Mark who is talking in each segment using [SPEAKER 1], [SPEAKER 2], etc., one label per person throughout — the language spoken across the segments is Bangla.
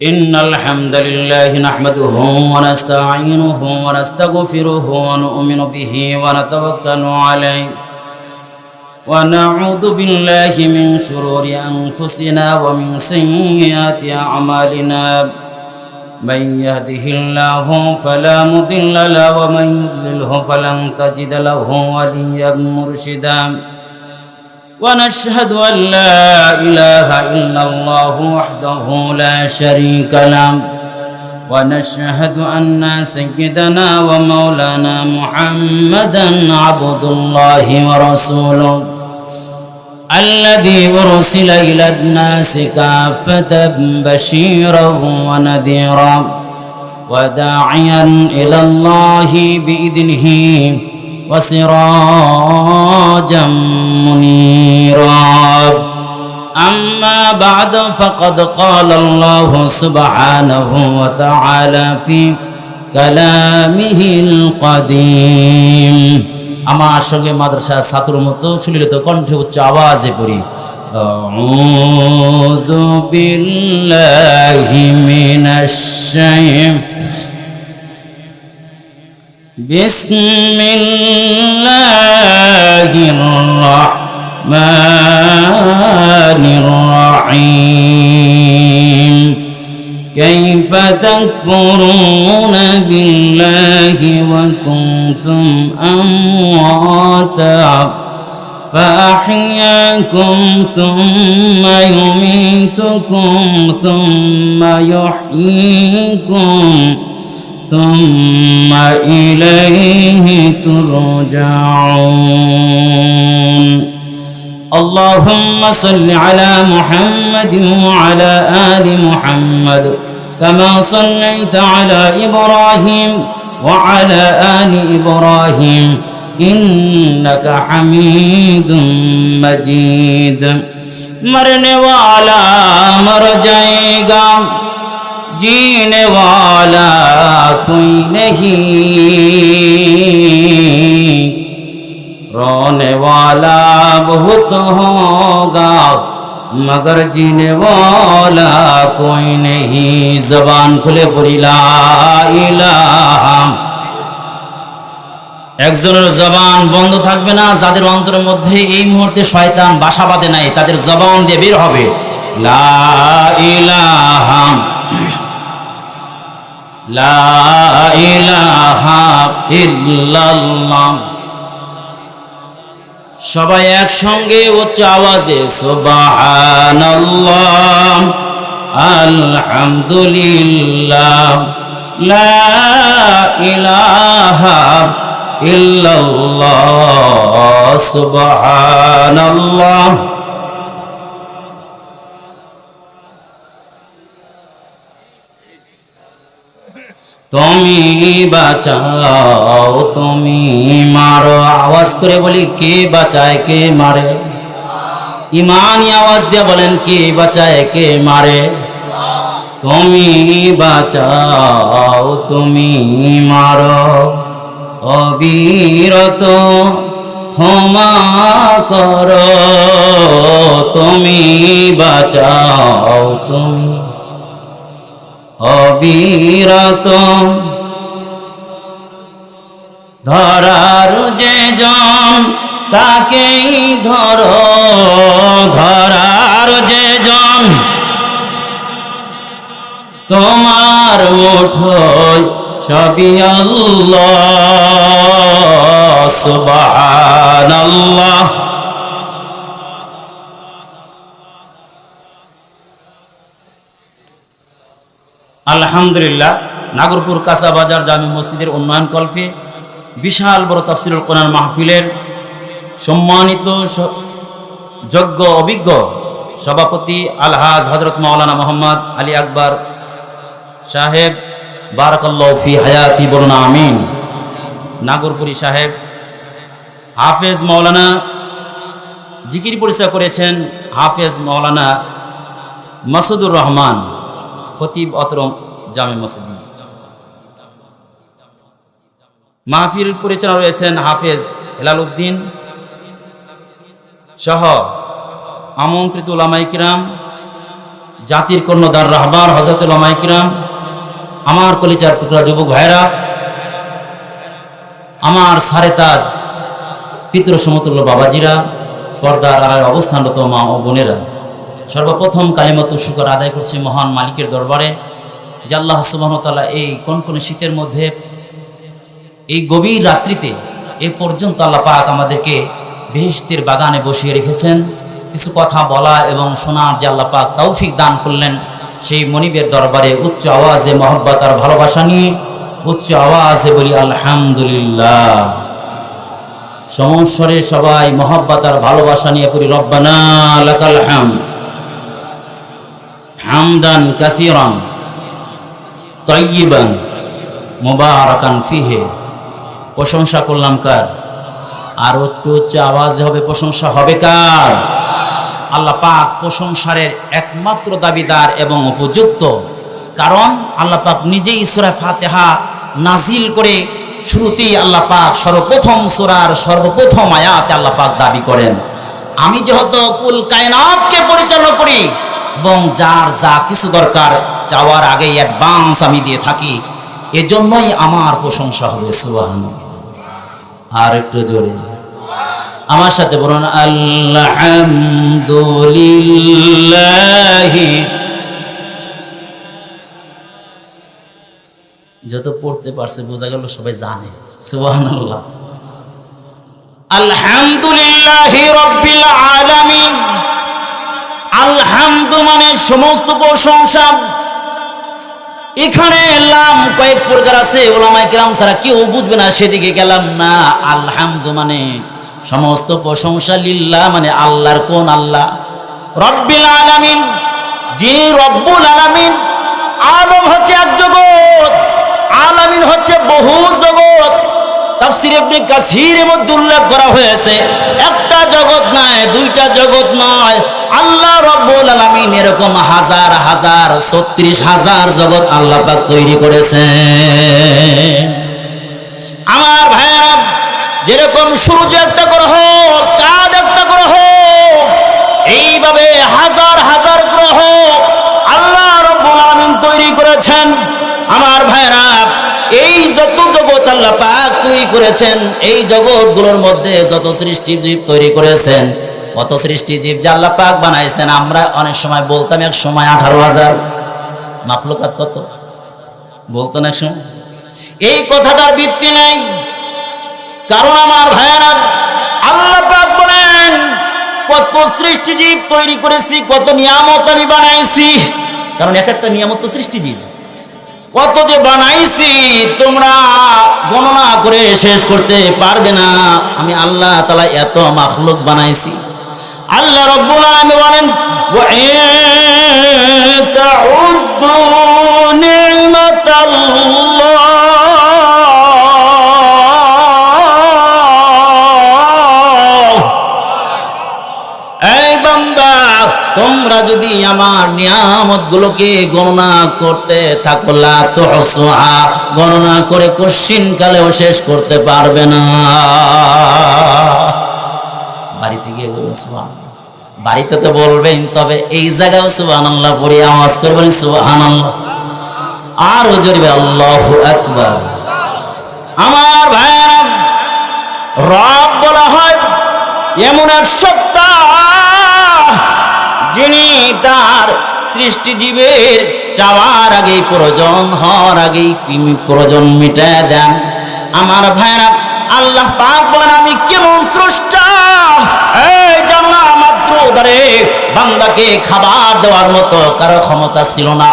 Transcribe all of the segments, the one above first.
[SPEAKER 1] إن الحمد لله نحمده ونستعينه ونستغفره ونؤمن به ونتوكل عليه ونعوذ بالله من شرور أنفسنا ومن سيئات أعمالنا من يهده الله فلا مضل له ومن يضلله فلن تجد له وليا مرشدا ونشهد أن لا إله إلا الله وحده لا شريك له. ونشهد أن سيدنا ومولانا محمدا عبد الله ورسوله. الذي أرسل إلى الناس كافة بشيرا ونذيرا وداعيا إلى الله بإذنه. وسراجا منيرا أما بعد فقد قال الله سبحانه وتعالى في كلامه القديم আমার সঙ্গে মাদ্রাসার ছাত্র মতো সুলিত কণ্ঠে উচ্চ আওয়াজে পড়ি أعوذ بالله من الشيطان بسم الله الرحمن الرحيم. كيف تكفرون بالله وكنتم أمواتا؟ فأحياكم ثم يميتكم ثم يحييكم. ثم إليه ترجعون. اللهم صل على محمد وعلى آل محمد كما صليت على إبراهيم وعلى آل إبراهيم إنك حميد مجيد. مرنے والا مر جائے گا जीने वाला कोई नहीं रोने वाला बहुत होगा मगर जीने वाला कोई नहीं जबान खुले पड़ी ला इलाहा একজনের জবান বন্ধ থাকবে না যাদের অন্তরের মধ্যে এই মুহূর্তে শয়তান বাসা বাঁধে নাই তাদের জবান দিয়ে বের হবে লা ইলাহা লা ইলাহা ইল্লাল্লাহ সবাই একসঙ্গে উচ্চ আওয়াজে সুবহানাল্লাহ আলহামদুলিল্লাহ। লা ইলাহা ইল্লাল্লাহ তুমি বাঁচাও, তুমি মারো। আওয়াজ করে বলি, কে বাঁচায়, কে মারে? ইমানি আওয়াজ দিয়ে বলেন, কে বাঁচায়, কে মারে? তুমি বাঁচাও, তুমি মারো। অবিরত ক্ষমা করো, তুমি বাঁচাও, তুমি অবিরত। ধরার যে জন তাকেই ধরো। ধরার যে জন তোমার মুঠোয় সবই আল্লাহ সুবহানাল্লাহ। আলহামদুলিল্লাহ, নাগরপুর কাঁচা বাজার জামি মসজিদের উন্নয়ন কল্পে বিশাল বড় তফসিলুল কোরআন মাহফিলের সম্মানিত যোগ্য, অভিজ্ঞ সভাপতি আলহাজ হজরত মাওলানা মোহাম্মদ আলী আকবর সাহেব, বারাকাল্লাহ ফি হায়াতি বলুন, আমিন। নাগরপুরি সাহেব, হাফেজ মাওলানা জিকির পরিচয় করেছেন হাফেজ মাওলানা মাসুদুর রহমান। খতিব অতরম জামে মসজিদ। মাহফিল পরিচালনা রয়েছেন হাফেজ হেলাল উদ্দিন সহ আমন্ত্রিত ওলামাইকিরাম জাতির কর্ণধার রাহবার হজরতুল মাইকরাম আমার কলিচার টুকরা যুবক ভাইরা আমার সারে তাজ পিতৃ সমতুল্য বাবাজিরা, পর্দার আড়ায় অবস্থানরত মা ও বোনেরা। সর্বপ্রথম কালিমত শুকর আদায় করছি মহান মালিকের দরবারে, যে আল্লাহ সুবাহতাল্লাহ এই কনকনে শীতের মধ্যে, এই গভীর রাত্রিতে এ পর্যন্ত আল্লাহ পাক আমাদেরকে বেহেশতের বাগানে বসিয়ে রেখেছেন। কিছু কথা বলা এবং শোনার যে আল্লাহ পাক তৌফিক দান করলেন, সেই মনিবের দরবারে উচ্চ আওয়াজে মহব্বত আর ভালোবাসা নিয়ে উচ্চ আওয়াজে বলি আলহামদুলিল্লাহ। সমস্বরে সবাই মহব্বত আর ভালোবাসা নিয়ে করি রব্বানা লাকাল হাম হামদান কাসিরান তয়্যিবান মুবারাকান ফিহে। প্রশংসা করলাম কার? আর উচ্চ আওয়াজে হবে, প্রশংসা হবে কার? আল্লাহ পাক প্রশংসারের একমাত্র দাবিদার এবং উপযুক্ত। কারণ আল্লাহ পাক নিজেই সূরা ফাতেহা নাজিল করে শুরুতেই আল্লাহ পাক সর্বপ্রথম সূরার সর্বপ্রথম আয়াতে আল্লাহ পাক দাবি করেন। আমি যেহেতু কুল কায়নাতকে পরিচালনা করি এবং যার যা কিছু দরকার যাওয়ার আগে অ্যাডভান্স আমি দিয়ে থাকি, এজন্যই আমার প্রশংসা হবে সুবহান আর একটু জোরে। আমার সাথে বলুন, আলহামদুলিল্লাহ। যত পড়তে পারছে, বোঝা গেল সবাই জানে, সুবহানাল্লাহ। আলহামদুলিল্লাহ রব্বিল আলামিন। আলহামদু মানে সমস্ত প্রশংসা। এখানে লাম কয়েক প্রকার আছে ওলামাই কেরাম ছাড়া কেউ বুঝবে না, সেদিকে গেলাম না আলহামদু মানে সমস্ত প্রশংসা লিল্লাহ মানে আল্লাহর কোন আল্লাহ। রব্বিল আলামিন, যে রব্বুল আলামিন, আলম হচ্ছে এক জগৎ, আলামিন হচ্ছে বহু জগৎ। তাফসির ইবনে কাসিরের মধ্যে উল্লেখ করা হয়েছে, একটা জগৎ নয় দুইটা জগৎ নয়। আল্লাহ রব্বুল আলামিন এরকম হাজার হাজার, ছত্রিশ হাজার জগৎ আল্লাহ পাক তৈরি করেছেন। আমার ভাইয়েরা, যেরকম সূর্য একটা গ্রহ, চাঁদ একটা গ্রহ, এইভাবে হাজার হাজার গ্রহ আল্লাহ রব্বুল আলামিন তৈরি করেছেন। আমার ভাইয়েরা, এই যত জগৎ আল্লাহ পাক তৈরি করেছেন এই জগৎগুলোর মধ্যে যত সৃষ্টি জীব তৈরি করেছেন, কত সৃষ্টি জীব যে আল্লাহ পাক বানাইছেন, আমরা অনেক সময় বলতাম এক সময় আঠারো হাজার। মাফলুকাত কত? বলতো না এক সময়। এই কথাটার ভিত্তি নেই। কারণ আমার ভাইয়েরা, আল্লাহ পাক বলেন, কত সৃষ্টি জীব তৈরি করেছি, কত নিয়ামত আমি বানাইছি। কারণ এক একটা নিয়ামত তো সৃষ্টি জীব। কত যে বানাইছি, তোমরা গণনা করে শেষ করতে পারবে না। আমি আল্লাহ তালা এত মাখলুক বানাইছি। আল্লাহ রব্বুল আমি বলেন তাউদ্দু নি'মাতাল্লাহ তোমরা যদি আমার নিয়ামত গুলোকে গণনা করতে থাকো তুহসুহা, গণনা করে কশ্চিন কালেও শেষ করতে পারবে না। বাড়িতে গিয়ে বলবেন বাড়িতে তো বলবেন তবে এই জায়গাও সুবহান আল্লাহ পড়ে আওয়াজ করবেন আল্লাহ আর জোরবে আল্লাহ আকবার। আমার ভাইয়েরা, রব বলা হয়, এমন এক সত্তা যিনি তার সৃষ্টিজীবের চাওয়ার আগেই প্রয়োজন, হওয়ার আগেই প্রয়োজন মিটায় দেন। আমার ভাইরা, আল্লাহ পাক বলেন, আমি কেমন স্রষ্টা? এই জানা মাত্র উদারে বান্দাকে খাবার দেওয়ার মতো কারও ক্ষমতা ছিল না।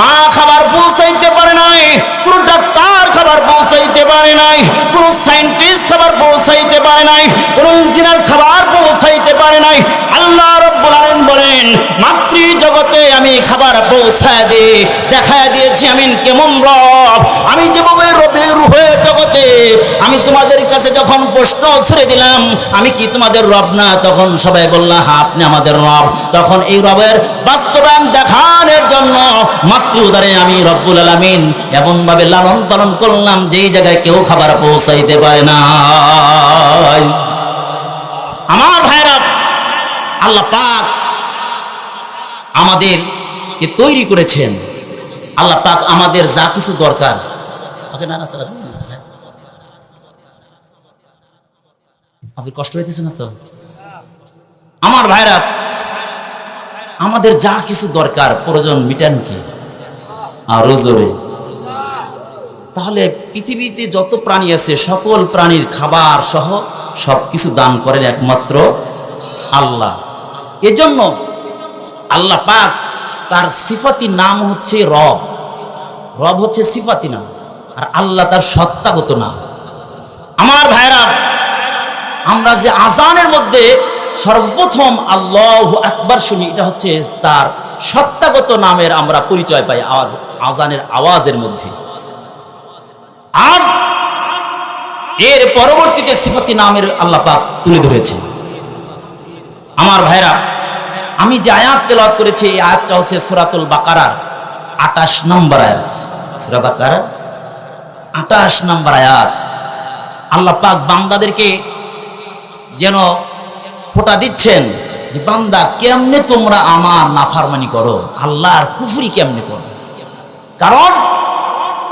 [SPEAKER 1] মা খাবার পৌঁছাইতে পারে নাই, কোন ডাক্তার খাবার পৌঁছাইতে পারে নাই, কোন সায়েন্টিস্ট খাবার পৌঁছাইতে পারে নাই, কোন ইঞ্জিনিয়ার খাবার পৌঁছাইতে পারে নাই। আল্লাহ রব্বুল আলামিন বলেন, মাতৃ জগতে আমি খাবার পৌঁছায় দিয়ে দেখায় দিয়েছি আমি কেমন রব? আমি যেভাবে রবের রূহে জগতে, আমি তোমাদের কাছে যখন প্রশ্ন ছুড়ে দিলাম, আমি কি তোমাদের রব না? তখন সবাই বলল হ্যাঁ আপনি আমাদের রব। তখন এই রবের বাস্তবায়ন দেখানোর জন্য মাতৃ উদারে আমি রব্বুল আলামিন এমন ভাবে লালন পালন করলাম যেই জায়গায় কেউ খাবার পৌঁছাইতে পারে না। আমার ভাইরা, আল্লাহ পাক আমাদের কে তৈরি করেছেন। আল্লাহ পাক আমাদের যা কিছু দরকার। ওকে না না স্যার আপনার কষ্ট হইতেছে না তো? আমার ভাইরা, আমাদের যা কিছু দরকার, প্রয়োজন মিটান কি? আরও তাহলে পৃথিবীতে যত প্রাণী আছে, সকল প্রাণীর খাবার সহ সব কিছু দান করেন একমাত্র আল্লাহ। এজন্য আল্লাহ পাক তার সিফাতি নাম হচ্ছে রব। রব হচ্ছে সিফাতি নাম, আর আল্লাহ তার সত্তাগত নাম। আমার ভাইরা, আমরা যে আজানের মধ্যে সর্বপ্রথম আল্লাহ একবার শুনি, এটা হচ্ছে তার সত্তাগত নামের আমরা পরিচয় পাই আওয়াজ আজানের আওয়াজের মধ্যে। আর এর পরবর্তীতে সিফাতি নামের আল্লাহ পাক তুলে ধরেছেন। আমার ভাইরা আমি যে আয়াত তেলাওয়াত করেছি, এই আয়াতটা হচ্ছে সুরাতুল বাকারার আটাশ নম্বর আয়াত। সুরা বাকারার আটাশ নম্বর আয়াত। আল্লাহ পাক বান্দাদেরকে যেন ফোটা দিচ্ছেন যে, বান্দা, কেমনে তোমরা আমার নাফারমানি করো? আল্লাহর কুফুরি কেমনে করো? কারণ,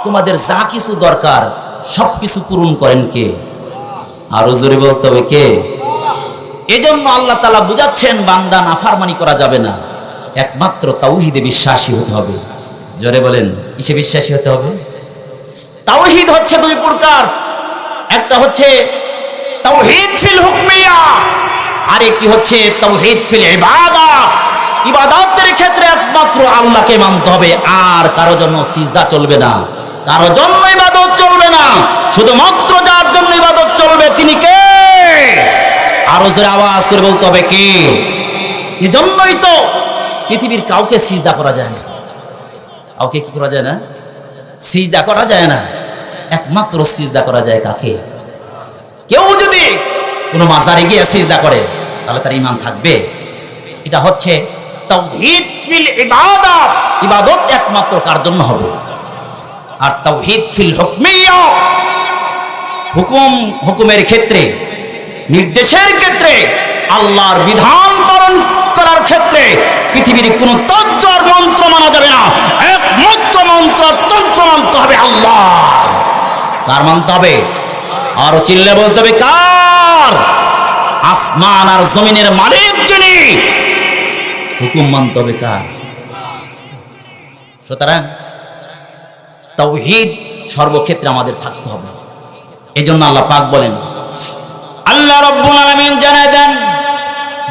[SPEAKER 1] তোমাদের যা কিছু দরকার সব কিছু পূরণ করেন কে? আরও জোরে বলতে হবে কে? এজন্য আল্লাহ তালা বুঝাচ্ছেন, বান্দা না নাফারমানি করা যাবে না। একমাত্র তাওহিদে বিশ্বাসী হতে হবে। জোরে বলেন, কিসে বিশ্বাসী হতে হবে? তাওহিদ হচ্ছে দুই প্রকার। একটা হচ্ছে তাওহিদ ফিল হুকমিয়া, আর একটি হচ্ছে তাওহিদ ফিল ইবাদা। ইবাদতের ক্ষেত্রে একমাত্র আল্লাহকে মানতে হবে, আর কারও জন্য সিজদা চলবে না। কারও জন্য ইবাদত চলবে না। শুধুমাত্র যার জন্য ইবাদত চলবে তিনি কে? আরও জোরে আওয়াজ করে বলতে হবে কে? এজন্যই তো পৃথিবীর কাউকে সিজদা করা যায় না। কাউকে কি করা যায় না? সিজদা করা যায় না। একমাত্র সিজদা করা যায় কাকে? কেউ যদি কোনো মাজারে গিয়ে সিজদা করে, তাহলে তার ইমান থাকবে। এটা হচ্ছে তাওহীদ ফিল ইবাদত। ইবাদত একমাত্র কার জন্য হবে? আর তাওহীদ ফিল হুকমিয়া। হুকুম, হুকুমের ক্ষেত্রে নির্দেশের ক্ষেত্রে, আল্লাহর বিধান পালন করার ক্ষেত্রে পৃথিবীর কোন তন্ত্র মন্ত্র মানা যাবে না। একমাত্র মন্ত্র তন্ত্র মানতে হবে আল্লাহ। কার মানতে হবে? আরও চিল্লে বলতে হবে, কার? আসমান আর জমিনের মালিক যিনি হুকুম মানতে হবে কার? সুতরাং তাওহীদ সর্বক্ষেত্রে আমাদের থাকতে হবে। এই জন্য আল্লাহ পাক বলেন আল্লাহ রব্বুল আলমিন জানায় দেন,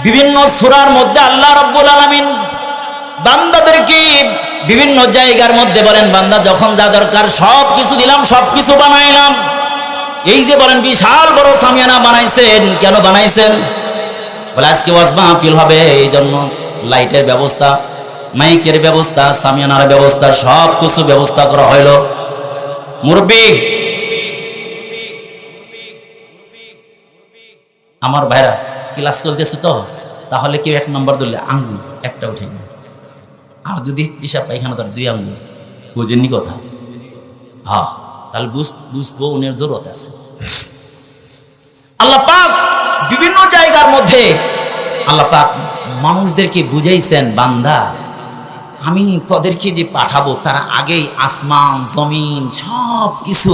[SPEAKER 1] বিভিন্ন সুরার মধ্যে আল্লাহ রব্বুল আলমিন বান্দাদেরকে বিভিন্ন জায়গার মধ্যে বলেন, বান্দা, যখন যা দরকার সব কিছু দিলাম, সব কিছু বানাইলাম এই যে বলেন, বিশাল বড় সামিয়ানা বানাইছেন, কেন বানাইছেন? বলে, আজকে ওয়াজ মাহফিল হবে এই জন্য লাইটের ব্যবস্থা, মাইকের ব্যবস্থা, সামিয়ানার ব্যবস্থা, সব কিছু ব্যবস্থা করা হইল। মুরব্বী আমার ভাইরা ক্লাস চলতেছে তো, তাহলে কেউ এক নম্বর ধরলে আঙ্গুল, একটা উঠে না আর যদি পিসা পায়খানা ধরে দুই আঙ্গুল, বুঝেননি কথা? হ্যাঁ তাহলে বুঝ, বুঝব উনি জরুরত আছে। আল্লাহ পাক বিভিন্ন জায়গার মধ্যে, আল্লাহ পাক মানুষদেরকে বুঝাইছেন, বান্দা, আমি তোদেরকে যে পাঠাবো, তার আগেই আসমান, জমিন সব কিছু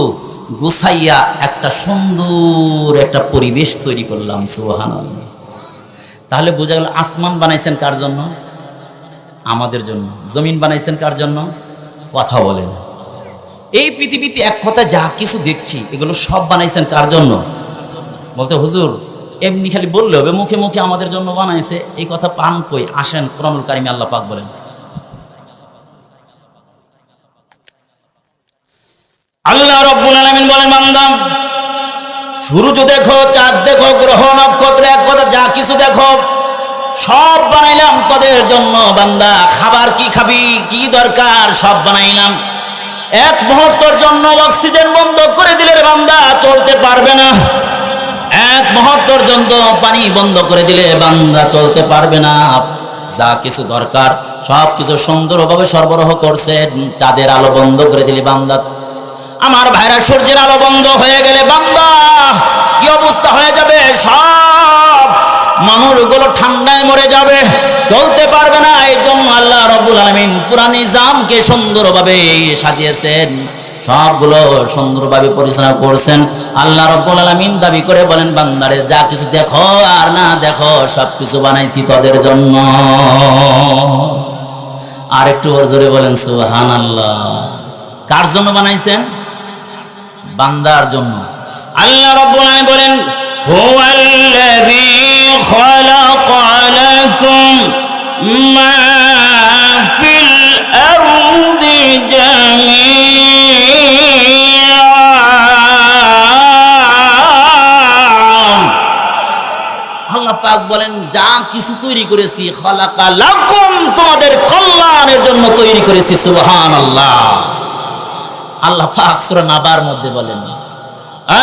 [SPEAKER 1] গুছাইয়া একটা সুন্দর একটা পরিবেশ তৈরি করলাম সুহান তাহলে বোঝা গেল আসমান বানাইছেন কার জন্য? আমাদের জন্য। জমিন বানাইছেন কার জন্য? কথা বলেন এই পৃথিবীতে এক কথা যা কিছু দেখছি, এগুলো সব বানাইছেন কার জন্য? বলতে হুজুর, এমনি খালি বললে হবে, মুখে মুখে আমাদের জন্য বানাইছে। এই কথা পান কই, আসেন কোরআনুল কারিমে আল্লাহ পাক বলেন। আল্লাহ রব্বুল আলামিন বলেন, বান্দা, সূর্য দেখো, চাঁদ দেখো, গ্রহ, নক্ষত্র, এক কথা যা কিছু দেখো, সব বানাইলাম তোদের জন্য, বান্দা। খাবার কি খাবি, কি দরকার, সব বানাইলাম। এক মুহূর্তের জন্য অক্সিজেন বন্ধ করে দিলে বান্দা, চলতে পারবে না। এক মুহূর্তের জন্য পানি বন্ধ করে দিলে বান্দা, চলতে পারবে না। যা কিছু দরকার সব কিছু সুন্দরভাবে সরবরাহ করছে চাঁদের আলো বন্ধ করে দিলে বান্দা আমার ভাইরা সূর্যের আলো বন্ধ হয়ে গেলে বান্দা, কি অবস্থা হয়ে যাবে? সব মানুষগুলো ঠান্ডায় মরে যাবে, চলতে পারবে না। এই জন্য আল্লাহ রব্বুল আলমিন পুরা নিজামকে সুন্দরভাবে সাজিয়েছেন। সবগুলো সুন্দরভাবে পরিচালনা করছেন। আল্লাহ রব্বুল আলমিন দাবি করে বলেন, বান্দারে, যা কিছু দেখো আর না দেখো সব কিছু বানাইছি তোদের জন্য। আর একটু জোরে বলেন সুহান আল্লাহ কার জন্য বানাইছেন? বান্দার জন্য। আল্লাহ রব্বুল আলামিন বলেন, হুয়াল্লাযী খালাকা লাকুম মা ফিল আরদি জামিআ। আল্লাহ পাক বলেন, যা কিছু তৈরি করেছি, খালাকা লাকুম তোমাদের কল্যাণের জন্য তৈরি করেছি, সুবহানাল্লাহ। আল্লাহ পাক সূরা নাবার মধ্যে বলেন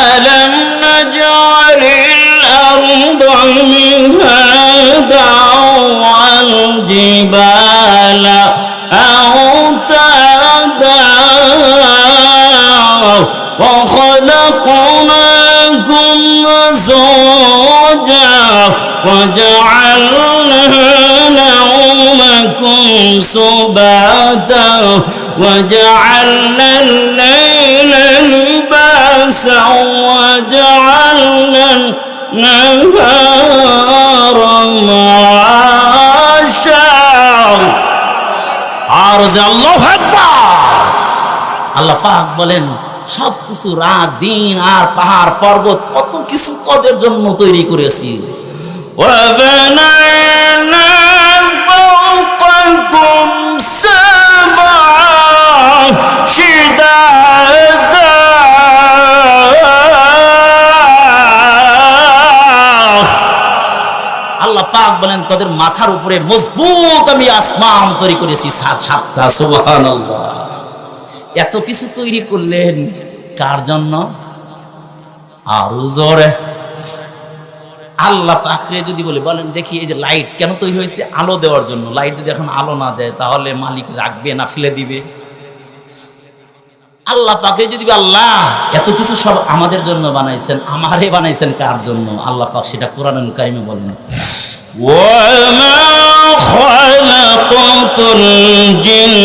[SPEAKER 1] আলম নাজআলিল আরদা মিহাদা ওয়াল জিবালা আওতাদা وخلقناكم زوجا وجعلنا نومكم سباتا وجعلنا الليل لباسا وجعلنا النهار معاشا আর যে আল্লাহ আল্লাহ পাক বলেন সব কিছু রাত দিন আর পাহাড় পর্বত কত কিছু তোদের জন্য তৈরি করেছি وبنينا فوقكم سبعا شدادا আল্লাহ পাক বলেন তোদের মাথার উপরে মজবুত আমি আসমান তৈরি করেছি সাত সাতটা সুবহানাল্লাহ এত কিছু তৈরি করলেন কার জন্য আরো জোরে আল্লাহ পাকড়ে যদি বলে, বলেন, দেখি এই যে লাইট কেন তৈরি হয়েছে? আলো দেওয়ার জন্য। লাইট যদি এখন আলো না দেয়, তাহলে মালিক রাখবে না, ফেলে দিবে। আল্লাহ পাকে যদি আল্লাহ, এত কিছু সব আমাদের জন্য বানাইছেন, আমারে বানাইছেন কার জন্য? আল্লাহ পাক সেটা কোরআন কারিমে বলেন। জিন্ন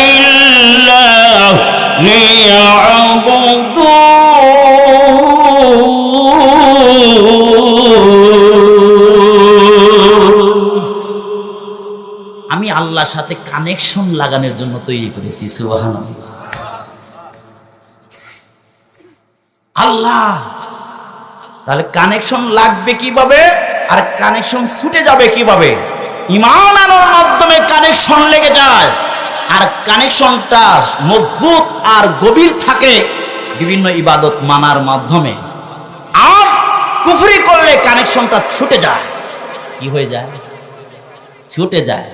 [SPEAKER 1] ইল্লা কানেকশন লাগানোর জন্য তৈরি করেছি সুবাহান আল্লাহ, তাহলে কানেকশন লাগবে কীভাবে? আর কানেকশন ছুটে যাবে কীভাবে? ইমান আনার মাধ্যমে কানেকশন লেগে যায়। আর কানেকশনটা মজবুত আর গভীর থাকে বিভিন্ন ইবাদত মানার মাধ্যমে। আর কুফরি করলে কানেকশনটা ছুটে যায়। কি হয়ে যায়? ছুটে যায়।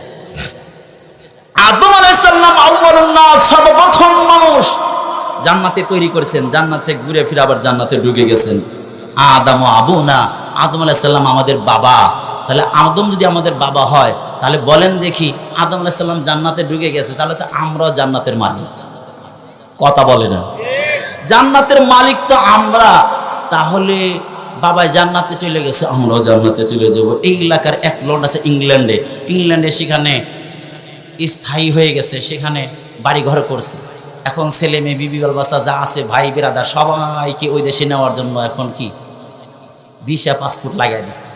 [SPEAKER 1] আদম আলাইসাল্লাম আউ্বালুন নাস, সর্বপ্রথম মানুষ। জান্নাতে তৈরি করেছেন, জান্নাতে ঘুরে ফিরে আবার জান্নাতে ঢুকে গেছেন। আদম আবু না, আদম আলাইসাল্লাম আমাদের বাবা। তাহলে আদম যদি আমাদের বাবা হয়, তাহলে বলেন দেখি, আদম আলাইসাল্লাম জান্নাতে ঢুকে গেছে, তাহলে তো আমরাও জান্নাতের মালিক। কথা বলে না। জান্নাতের মালিক তো আমরা। তাহলে বাবাই জান্নাতে চলে গেছে, আমরাও জান্নাতে চলে যাব। এই এলাকার এক লোন আছে ইংল্যান্ডে। ইংল্যান্ডে সেখানে স্থায়ী হয়ে গেছে, সেখানে বাড়িঘর করছে। এখন ছেলে মেয়ে, বিবি বাচ্চা যা আছে, ভাই বেরাদা সবাইকে ওই দেশে নেওয়ার জন্য এখন কি? ভিসা পাসপোর্ট লাগাই দিচ্ছে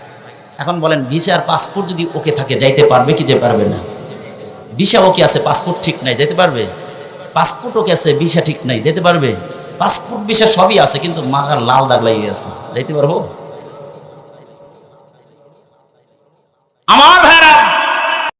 [SPEAKER 1] এখন বলেন, ভিসার পাসপোর্ট যদি ওকে থাকে, যাইতে পারবে কি যে পারবে না? ভিসা ওকে আছে, পাসপোর্ট ঠিক নাই যেতে পারবে? পাসপোর্ট ওকে আছে, ভিসা ঠিক নাই যেতে পারবে? পাসপোর্ট, ভিসা সবই আছে, কিন্তু মাগার লাল দাগ লাগিয়ে আছে। যাইতে পারব? আমার